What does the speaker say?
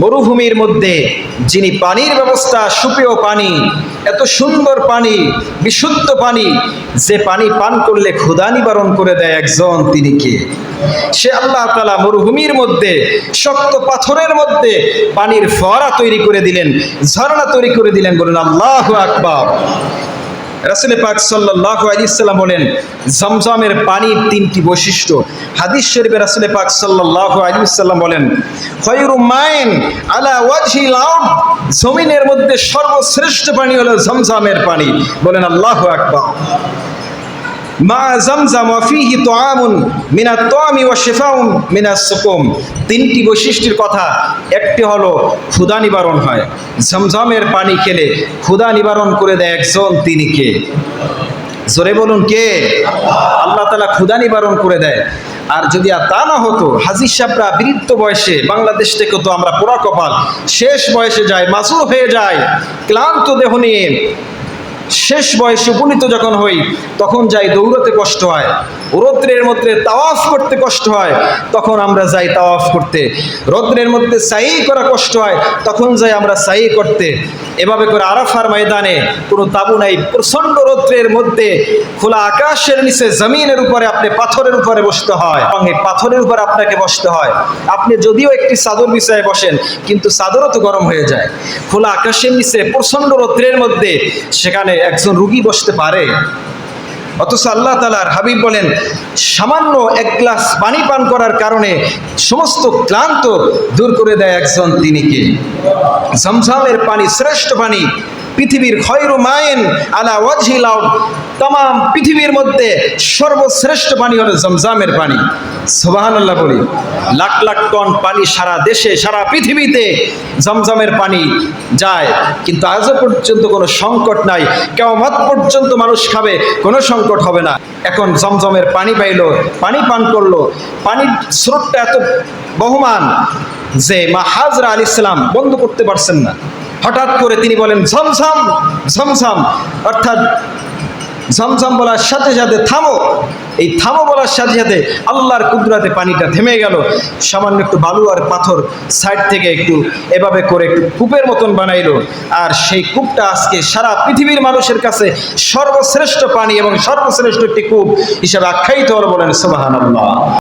মরুভূমির মধ্যে যিনি পানির ব্যবস্থা, সুপেয় পানি, এত সুন্দর পানি, বিশুদ্ধ পানি, যে পানি পান করলে ক্ষুধা নিবারণ করে দেয় একজন তিনি কে? সে আল্লাহ তালা মরুভূমির মধ্যে, শক্ত পাথরের মধ্যে পানির ফোয়ারা তৈরি করে দিলেন, ঝর্ণা তৈরি করে দিলেন, বলেন আল্লাহ আকবার। রাসুল পাক সাল্লাহ আলিয়াল্লাম বলেন, জমজমের পানির তিনটি বৈশিষ্ট্য। হাদিস শরীফে রাসুল পাক সাল্লাহ আলিয়াল্লাম বলেন খয়রু মাইন আলা ওয়াজহিল আরদ। জমিনের মধ্যে সর্বশ্রেষ্ঠ পানি হলো জমজমের পানি। বলেন, আল্লাহু আকবার। মা জামজাম ওয়াফিহি তোয়ামুন মিনা তোয়ামি ওয়া শেফাউন মিনা সুকুম। তিনটি বৈশিষ্ট্যের কথা, একটি হলো ক্ষুধা নিবারণ হয়। ঝমঝমের পানি খেলে ক্ষুধা নিবারণ করে দেয় একজন তিনি কে জোরে বলুন কে? আল্লাহ তালা ক্ষুধা নিবারণ করে দেয়। আর যদি আর তা না হতো, হাজির সাহেবরা বৃদ্ধ বয়সে, বাংলাদেশ থেকে তো আমরা পোড়া কপাল, শেষ বয়সে যায় মাজুর হয়ে যায়, ক্লান্ত দেহ নিয়ে শেষ বয়সে উপনীত যখন হই তখন যাই দৌড়াতে কষ্ট হয়। রৌদ্রের মধ্যে তাওয়াফ করতে কষ্ট হয়, তখন আমরা যাই তাওয়াফ করতে। রৌদ্রের মধ্যে সাই করা কষ্ট হয়, তখন যাই আমরা সাই করতে। এভাবে করে আরাফার ময়দানে কোনো তাবু নাই। প্রচণ্ড রৌদ্রের মধ্যে খোলা আকাশের নিচে জমিনের উপরে আপনি পাথরের উপরে বসতে হয়। এবং এই পাথরের উপরে আপনাকে বসতে হয়। আপনি যদিও একটি চাদর বিছায় বসেন, কিন্তু চাদরও তো গরম হয়ে যায়। খোলা আকাশের নিচে প্রচণ্ড রৌদ্রের মধ্যে সেখানে একজন রুগী বসতে পারে। অথচ আল্লাহ তালার হাবিব বলেন, সামান্য এক গ্লাস পানি পান করার কারণে সমস্ত ক্লান্ত দূর করে দেয় একজন তিনি কে? ঝমঝমের পানি, শ্রেষ্ঠ পানি, পৃথিবীর খয়রু মায়েন আলা ওয়াজিল আউট তাম পৃথিবীর মধ্যে সর্বশ্রেষ্ঠ পানি হলো জমজামের পানি। সোবাহান বলি। লাখ লাখ টন পানি সারা দেশে, সারা পৃথিবীতে জমজমের পানি যায়। কিন্তু আজও পর্যন্ত কোনো সংকট নাই। কেমন পর্যন্ত মানুষ খাবে, কোনো সংকট হবে না। এখন জমজমের পানি পাইলো, পানি পান করল। পানির স্রোতটা এত বহমান যে মা হাজরা আলী ইসলাম বন্ধ করতে পারছেন না। হঠাৎ করে তিনি বলেন, ঝমঝম ঝমঝম। অর্থাৎ ঝমঝম বলার সাথে সাথে থামো। এই থামো বলার সাথে সাথে আল্লাহর কুদরাতে পানিটা থেমে গেল। সামান্য একটু বালু আর পাথর সাইড থেকে একটু এভাবে করে একটু কূপের মতন বানাইল। আর সেই কূপটা আজকে সারা পৃথিবীর মানুষের কাছে সর্বশ্রেষ্ঠ পানি এবং সর্বশ্রেষ্ঠ একটি কূপ হিসাবে আখ্যায়িত হল বলেন সোবাহান